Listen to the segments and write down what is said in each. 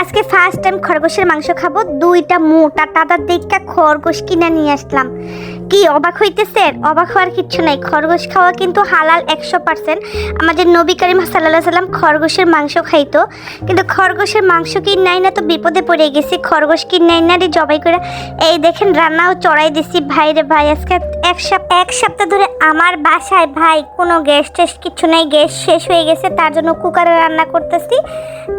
আজকে first time খরগোশের মাংস খাব, দুইটা মোটা টাটা দেখা খরগোশ কিনে নিয়ে আসলাম। কি অবাক হইতেছে অবাক হওয়ার কিচ্ছু নাই। খরগোশ খাওয়া কিন্তু হালাল একশো পার্সেন্ট আমাদের নবী করিম সাল্লাহ সাল্লাম খরগোশের মাংস খাইতো। কিন্তু খরগোশের মাংস কি নাই না তো বিপদে পড়ে গেছি। খরগোশ কি নাই না রে জবাই করে? এই দেখেন রান্নাও চড়াই দিছি। ভাই রে ভাই, আজকে এক সপ্তাহ এক সপ্তাহ ধরে আমার বাসায় ভাই কোনো গ্যাস টেস কিছু নাই। গ্যাস শেষ হয়ে গেছে, তার জন্য কুকারে রান্না করতেছি।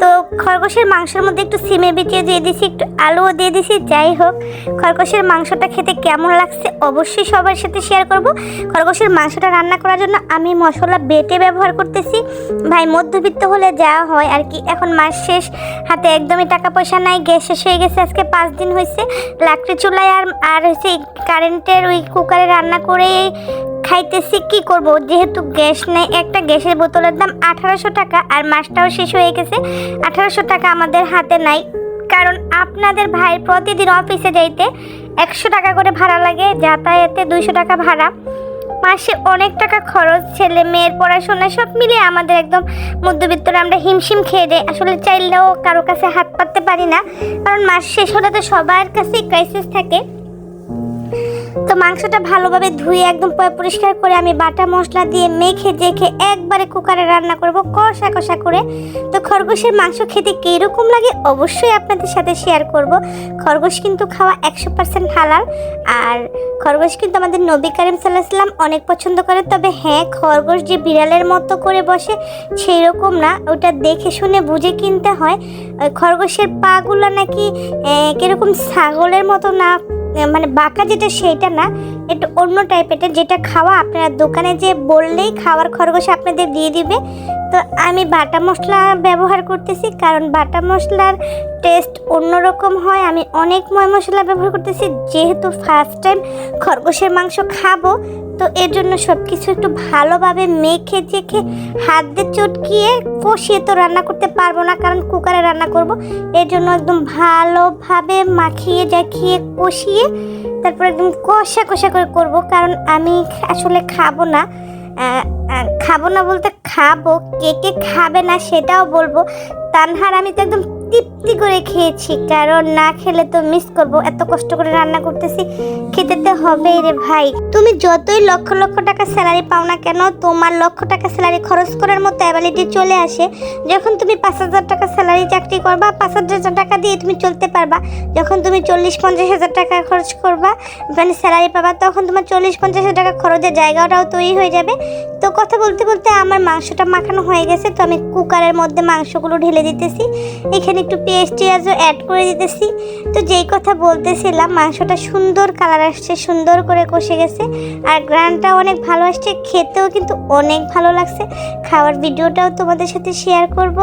তো খরগোশের মাংসের মধ্যে একটু সিমে বিটিয়ে দিয়ে দিছি, একটু আলুও দিয়ে দিছি, যাই হোক। খরগোশের মাংসটা খেতে কেমন লাগছে অবশ্যই সবার সাথে শেয়ার করব। খরগোশের মাংসটা রান্না করার জন্য আমি মশলা বেটে ব্যবহার করতেছি। ভাই, মধ্যবিত্ত হলে যা হয় আর কি, এখন মাস শেষ, হাতে একদমই টাকা পয়সা নাই, গ্যাস শেষ হয়ে গেছে, আজকে পাঁচ দিন হয়েছে। লাকড়ি চুলায় আর আর হচ্ছে কারেন্টের ওই কুকারে রান্না করে খাইতেছি, কি করব? যেহেতু গ্যাস নেই, একটা গ্যাসের বোতলের দাম আঠারোশো টাকা আর মাসটাও শেষ হয়ে গেছে। আঠারোশো টাকা আমাদের হাতে নাই। কারণ আপনাদের ভাইয়ের প্রতিদিন অফিসে যাইতে একশো টাকা করে ভাড়া লাগে, যাতায়াতে দুইশো টাকা ভাড়া। মাসে অনেক টাকা খরচ, ছেলে মেয়ের পড়াশোনা সব মিলিয়ে আমাদের একদম মধ্যবিত্তরা আমরা হিমশিম খেয়ে যাই আসলে চাইলেও কারও কাছে হাত পাততে পারি না। কারণ মাস শেষ হলে তো সবার কাছেই ক্রাইসিস থাকে। তো মাংসটা ভালোভাবে ধুয়ে একদম পরিষ্কার করে আমি বাটা মশলা দিয়ে মেখে জেখে একবারে কুকারে রান্না করব কষা কষা করে। তো খরগোশের মাংস খেতে কীরকম লাগে অবশ্যই আপনাদের সাথে শেয়ার করব। খরগোশ কিন্তু খাওয়া একশো পার্সেন্ট হালাল। আর খরগোশ কিন্তু আমাদের নবী করিম সাল্লাহ সাল্লাম অনেক পছন্দ করে। তবে হ্যাঁ খরগোশ যে বিড়ালের মতো করে বসে সেই রকম না। ওটা দেখে শুনে বুঝে কিনতে হয়। খরগোশের পাগুলো নাকি কীরকম ছাগলের মতো না মানে বাঁকা যেটা সেইটা না, একটু অন্য টাইপের যেটা খাওয়া আপনারা দোকানে যে বললেই খাওয়ার খরগোশ আপনাদের দিয়ে দিবে। তো আমি বাটা মশলা ব্যবহার করতেছি, কারণ বাটা মশলার টেস্ট অন্যরকম হয়। আমি অনেক ময় মশলা ব্যবহার করতেছি, যেহেতু ফার্স্ট টাইম খরগোশের মাংস খাব, তো এর জন্য সব কিছু একটু ভালোভাবে মেখে চেখে হাত দিয়ে চটকিয়ে কষিয়ে তো রান্না করতে পারব না, কারণ কুকারে রান্না করব। এর জন্য একদম ভালোভাবে মাখিয়ে জাখিয়ে কষিয়ে তারপর একদম কষা কষা করে করব, কারণ আমি আসলে খাব না। খাব না বলতে খাব কে কে খাবে না সেটাও বলব। তানহার আমি তো একদম তৃপ্তি করে খেয়েছি, কারণ না খেলে তো মিস করব। এত কষ্ট করে রান্না করতেছি, খেতে তো হবেই রে ভাই। তুমি যতই লক্ষ লক্ষ টাকা স্যালারি পাও না কেন, তোমার লক্ষ টাকা স্যালারি খরচ করার মতো অ্যাবিলিটি চলে আসে। যখন তুমি পাঁচ হাজার টাকা স্যালারি চাকরি করবা, পাঁচ হাজার টাকা দিয়ে তুমি চলতে পারবা। যখন তুমি চল্লিশ পঞ্চাশ হাজার টাকা খরচ করবা মানে স্যালারি পাবা, তখন তোমার চল্লিশ পঞ্চাশ হাজার টাকা খরচের জায়গাটাও তৈরি হয়ে যাবে। তো কথা বলতে বলতে আমার মাংসটা মাখানো হয়ে গেছে, তো আমি কুকারের মধ্যে মাংসগুলো ঢেলে দিতেছি। এখানে একটু পেস্ট পেঁয়াজও অ্যাড করে দিতেছি। তো যেই কথা বলতেছিলাম, মাংসটা সুন্দর কালার আসছে, সুন্দর করে কষে গেছে। আর গ্রানটা অনেক ভালো আসছে, খেতেও কিন্তু অনেক ভালো লাগছে। খাওয়ার ভিডিওটাও তোমাদের সাথে শেয়ার করব।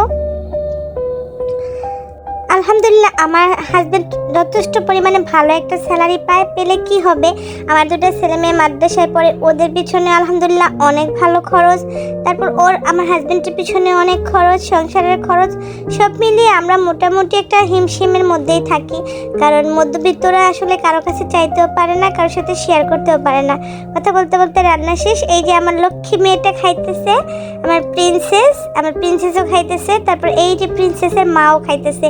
আলহামদুলিল্লাহ, আমার হাজব্যান্ড যথেষ্ট পরিমাণে ভালো একটা স্যালারি পায়, পেলে কি হবে? আমার দুটো ছেলে মেয়ে মাদ্রাসায় পড়ে, ওদের পিছনে আলহামদুলিল্লাহ অনেক ভালো খরচ। তারপর ওর, আমার হাজব্যান্ডের পিছনে অনেক খরচ, সংসারের খরচ, সব মিলিয়ে আমরা মোটামুটি একটা হিমশিমের মধ্যেই থাকি। কারণ মধ্যবিত্তরা আসলে কারও কাছে চাইতেও পারে না, কারোর সাথে শেয়ার করতেও পারে না। কথা বলতে বলতে রান্না শেষ, এই যে আমার লক্ষ্মী মেয়েটা খাইতেছে, আমার প্রিন্সেস আমার প্রিন্সেসও খাইতেছে, তারপর এই যে প্রিন্সেসের মাও খাইতেছে।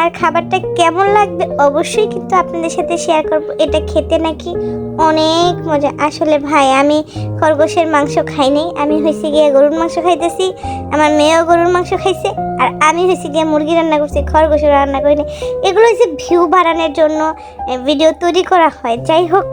আর খাবারটা কেমন লাগবে? অবশ্যই কিন্তু আপনাদের সাথে শেয়ার করব। এটা খেতে নাকি অনেক মজা। আসলে ভাই, আমি খরগোশের মাংস খাই নাই। আমি হয়েছে গিয়ে গরুর মাংস খাইতেছি, আমার মেয়েও গরুর মাংস খাইছে, আর আমি হয়েছে গিয়ে মুরগি রান্না করছি খরগোশের রান্না করিনি এগুলো হচ্ছে ভিউ বাড়ানোর জন্য ভিডিও তৈরি করা হয়। যাই হোক